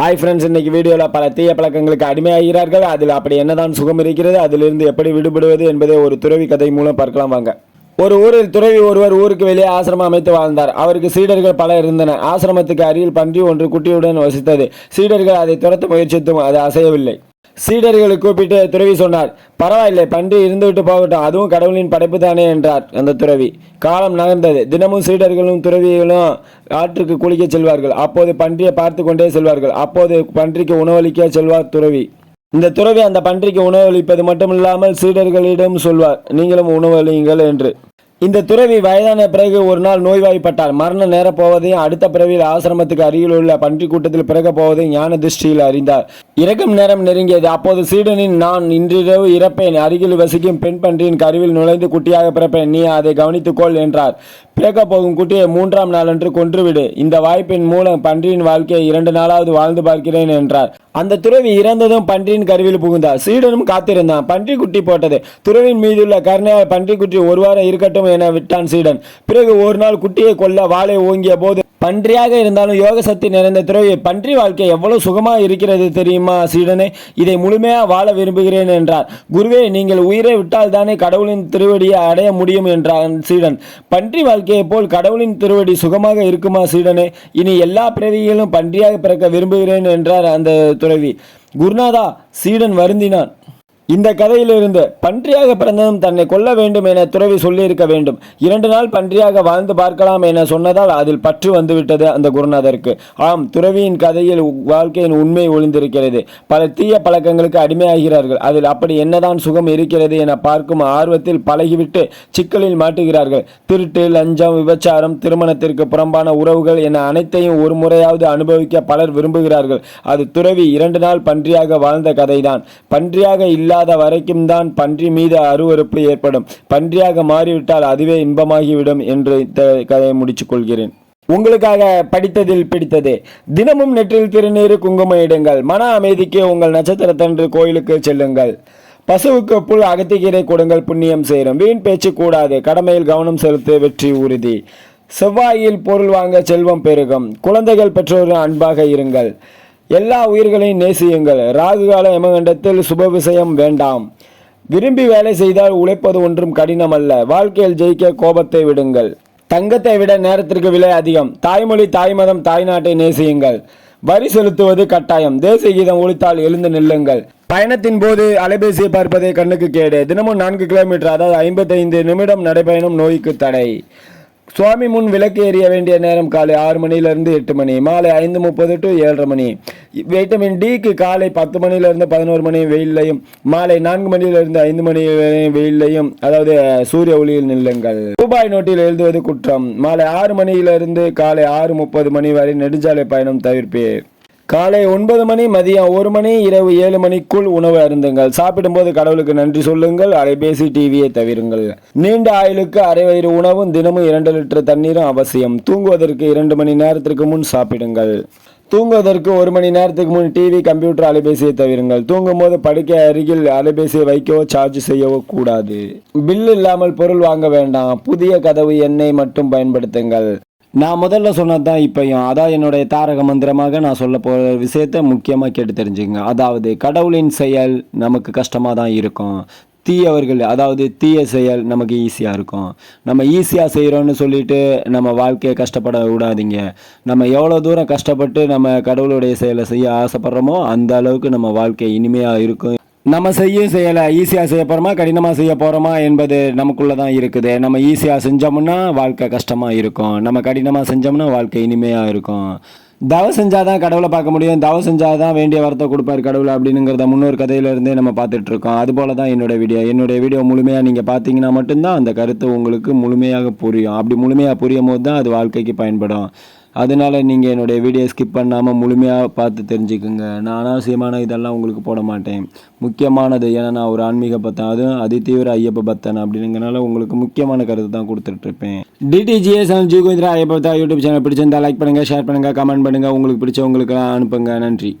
Hi friends இன்னைக்கு வீடியோவில் பல தீய பழக்கங்களுக்கு அடிமையாகிறார்கள். அதில் அப்படி என்னதான் சுகம் இருக்கிறது அதிலிருந்து எப்படி விடுபடுவது என்பதை ஒரு துறவி கதை மூலம் பார்க்கலாம் வாங்க. ஒரு ஊரில் துறவி ஒருவர் ஊருக்கு வெளியே ஆசிரமம் அமைத்து வாழ்ந்தார். அவருக்கு சீடர்கள் பலர் இருந்தனர். ஆசிரமத்துக்கு அருகில் பன்றி ஒன்று குட்டியுடன் வசித்தது. சீடர்கள் அதை துரத்த முயற்சித்தும் அது அசையவில்லை. சீடர்களை கூப்பிட்டு துறவி சொன்னார். பரவாயில்லை பன்றி இருந்துவிட்டு போகட்டும் அதுவும் கடவுளின் படைப்பு தானே என்றார் அந்த துறவி. காலம் நகர்ந்தது. தினமும் சீடர்களும் துறவிகளும் ஆற்றுக்கு குளிக்க செல்வார்கள். அப்போது பன்றியை பார்த்து கொண்டே செல்வார்கள். அப்போது பன்றிக்கு உணவளிக்க செல்வார் துறவி. இந்த துறவி அந்த பன்றிக்கு உணவளிப்பது மட்டுமில்லாமல் சீடர்களிடம் சொல்வார் நீங்களும் உணவளியுங்கள் என்று. இந்த துறவி வயதான பிறகு ஒரு நாள் நோய்வாய்ப்பட்டார். மரண நேரம் போவதையும் அடுத்த பிறவியில் ஆசிரமத்துக்கு அருகில் உள்ள பன்றி கூட்டத்தில் பிறக்க போவதையும் ஞான திருஷ்டியில் அறிந்தார். இறக்கும் நேரம் நெருங்கியது. அப்போது சீடனின் நான் இன்றிரவு இறப்பேன். அருகில் வசிக்கும் பெண் பன்றியின் கருவில் நுழைந்து குட்டியாக பிறப்பேன். நீ அதை கவனித்துக்கொள் என்றார். பிறக்க போகும் குட்டியை மூன்றாம் நாளன்று கொன்றுவிடு. இந்த வாய்ப்பின் மூலம் பன்றியின் வாழ்க்கையை இரண்டு நாளாவது வாழ்ந்து பார்க்கிறேன் என்றார். அந்த துறவி இறந்ததும் பன்றியின் கருவில் புகுந்தார். சீடனும் காத்திருந்தான். பன்றி குட்டி போட்டது. துறவின் மீதுள்ள கருணையால் பன்றி குட்டி ஒரு வாரம் இருக்கட்டும் என விட்டான் சீடன். பிறகு ஒரு நாள் குட்டியை கொல்ல வாளை ஓங்கிய போது பன்றியாக இருந்தாலும் யோக சக்தி நிறைந்த துறவி பன்றி வாழ்க்கை எவ்வளவு சுகமாக இருக்கிறது தெரியுமா? சீடனே இதை முழுமையா வாழ விரும்புகிறேன் என்றார். குருவே நீங்கள் உயிரை விட்டால் தானே கடவுளின் திருவடியை அடைய முடியும் என்றான் சீடன். பன்றி வாழ்க்கையைப் போல் கடவுளின் திருவடி சுகமாக இருக்குமா சீடனே? இனி எல்லா பிறவியிலும் பன்றியாக பிறக்க விரும்புகிறேன் என்றார் அந்த துறவி. குருநாதா சீடன் வருந்தினான். இந்த கதையிலிருந்து பன்றியாக பிறந்ததும் தன்னை கொல்ல வேண்டும் என துறவி சொல்லியிருக்க வேண்டும். இரண்டு நாள் பன்றியாக வாழ்ந்து பார்க்கலாம் என சொன்னதால் அதில் பற்று வந்துவிட்டது அந்த குருநாதருக்கு. ஆம் துறவியின் கதையில் வாழ்க்கையின் உண்மை ஒளிந்திருக்கிறது. பல தீய பழக்கங்களுக்கு அடிமையாகிறார்கள். அதில் அப்படி என்னதான் சுகம் இருக்கிறது என பார்க்கும் ஆர்வத்தில் பழகிவிட்டு சிக்கலில் மாட்டுகிறார்கள். திருட்டு லஞ்சம் விபச்சாரம் திருமணத்திற்கு புறம்பான உறவுகள் என அனைத்தையும் ஒரு முறையாவது அனுபவிக்க பலர் விரும்புகிறார்கள். அது துறவி இரண்டு நாள் பன்றியாக வாழ்ந்த கதைதான். பன்றியாக இல்லாத வரைக்கும் தான் பன்றி மீது அருவறுப்பு ஏற்படும். பன்றியாக மாறிவிட்டால் அதுவே இன்பமாகிவிடும் என்று இந்த கதையை முடிச்சுக் கொள்கிறேன் உங்களுக்காக படித்ததில் பிடித்தது. தினமும் நெற்றில் திருநீர் குங்குமம் இடுங்கள். மன அமைதிக்கு உங்கள் நட்சத்திரத்தன்று கோயிலுக்கு செல்லுங்கள். பசுவுக்கு புல் அகத்திக்கீரை கொடுங்கள் புண்ணியம் சேரும். வீண் பேச்சு கூடாது. கடமையில் கவனம் செலுத்து வெற்றி உறுதி. செவ்வாயில் பொருள் வாங்க செல்வம் பெருகும். குழந்தைகள் பெற்றோர் அன்பாக இருங்கள். எல்லா உயிர்களையும் நேசியுங்கள். ராகு கால யமகண்டத்தில் சுப விஷயம் வேண்டாம். விரும்பி வேலை செய்தால் உழைப்பது ஒன்றும் கடினம் அல்ல வாழ்க்கையில் ஜெயிக்க கோபத்தை விடுங்கள். தங்கத்தை விட நேரத்திற்கு விலை அதிகம். தாய்மொழி தாய்மதம் தாய்நாட்டை நேசியுங்கள். வரி செலுத்துவது கட்டாயம். தேசிய கீதம் ஒழித்தால் எழுந்து நில்லுங்கள். பயணத்தின் போது அலைபேசியை பார்ப்பதே கண்ணுக்கு கேடு. தினமும் நான்கு கிலோமீட்டர் அதாவது ஐம்பத்தைந்து நிமிடம் நடைபயணம் நோய்க்கு தடை. சுவாமி முன் விளக்கு எரிய வேண்டிய நேரம் காலை ஆறு மணியிலிருந்து எட்டு மணி மாலை ஐந்து முப்பது டு ஏழரை மணி. வைட்டமின் டிக்கு காலை பத்து மணியிலிருந்து பதினோரு மணி வெயிலையும் மாலை நான்கு மணியிலிருந்து ஐந்து மணி வரை வெயிலையும் அதாவது சூரிய ஒளியில் நில்லுங்கள். ரூபாய் நோட்டில் எழுதுவது குற்றம். மாலை ஆறு மணியிலிருந்து காலை ஆறு முப்பது மணி வரை நெடுஞ்சாலை பயணம் தவிர்ப்பேன் காலை ஒன்பது மணி மதியம் ஒரு மணி இரவு ஏழு மணிக்குள் உணவு அருந்துங்கள். சாப்பிடும்போது கடவுளுக்கு நன்றி சொல்லுங்கள். அலைபேசி டிவியை தவிருங்கள். நீண்ட ஆயுளுக்கு அரை வயிறு உணவும் தினமும் இரண்டு லிட்டர் தண்ணீரும் அவசியம். தூங்குவதற்கு இரண்டு மணி நேரத்திற்கு முன் சாப்பிடுங்கள். தூங்குவதற்கு ஒரு மணி நேரத்துக்கு முன் டிவி கம்ப்யூட்டர் அலைபேசியை தவிருங்கள். தூங்கும்போது படுக்கை அருகில் அலைபேசியை வைக்கவோ சார்ஜ் செய்யவோ கூடாது. பில் இல்லாமல் பொருள் வாங்க வேண்டாம். புதிய கதவு எண்ணெய் மட்டும் பயன்படுத்துங்கள். நான் முதல்ல சொன்னது தான் இப்பையும் அதான் என்னுடைய தாரக மந்திரமாக நான் சொல்ல போகிற விஷயத்த முக்கியமாக கேட்டு தெரிஞ்சுக்கங்க. அதாவது கடவுளின் செயல் நமக்கு கஷ்டமாக தான் இருக்கும். தீயவர்கள் அதாவது தீய செயல் நமக்கு ஈஸியாக இருக்கும். நம்ம ஈஸியாக செய்கிறோன்னு சொல்லிட்டு நம்ம வாழ்க்கையை கஷ்டப்பட விடாதீங்க. நம்ம எவ்வளோ தூரம் கஷ்டப்பட்டு நம்ம கடவுளுடைய செயலை செய்ய ஆசைப்படுறோமோ அந்த அளவுக்கு நம்ம வாழ்க்கை இனிமையாக இருக்கும். நம்ம செய்யும் செய்யலை ஈஸியாக செய்ய போகிறோமா கடினமாக செய்ய போகிறோமா என்பது நமக்குள்ளே தான் இருக்குது. நம்ம ஈஸியாக செஞ்சோம்னா வாழ்க்கை கஷ்டமாக இருக்கும். நம்ம கடினமாக செஞ்சோம்னா வாழ்க்கை இனிமையாக இருக்கும். தவம் செஞ்சால் தான் கடவுளை பார்க்க முடியும். தவம் செஞ்சால் தான் வேண்டிய வரத்தை கொடுப்பார் கடவுள் அப்படிங்கிறத முன்னொரு கதையிலேருந்தே நம்ம பார்த்துட்ருக்கோம். அதுபோல் தான் என்னோட வீடியோ. என்னுடைய வீடியோ முழுமையாக நீங்கள் பார்த்தீங்கன்னா மட்டும்தான் அந்த கருத்து உங்களுக்கு முழுமையாக புரியும். அப்படி முழுமையாக புரியும் போது தான் அது வாழ்க்கைக்கு பயன்படும். அதனால நீங்கள் என்னுடைய வீடியோ ஸ்கிப் பண்ணாமல் முழுமையாக பார்த்து தெரிஞ்சுக்குங்க. நான் அனாவசியமான இதெல்லாம் உங்களுக்கு போட மாட்டேன். முக்கியமானது ஏன்னா நான் ஒரு ஆன்மீக பத்தன் அதுவும் அதிதீவிர ஐயப்ப பக்தன் அப்படிங்கிறனால உங்களுக்கு முக்கியமான கருத்து தான் கொடுத்துட்ருப்பேன். டிடிஜிஎஸ் ஜி கோவிந்தரா ஐயப்ப யூடியூப் சேனல் பிடிச்சிருந்தா லைக் பண்ணுங்கள் ஷேர் பண்ணுங்கள் கமெண்ட் பண்ணுங்கள் உங்களுக்கு பிடிச்சவங்களுக்கெல்லாம் அனுப்புங்க. நன்றி.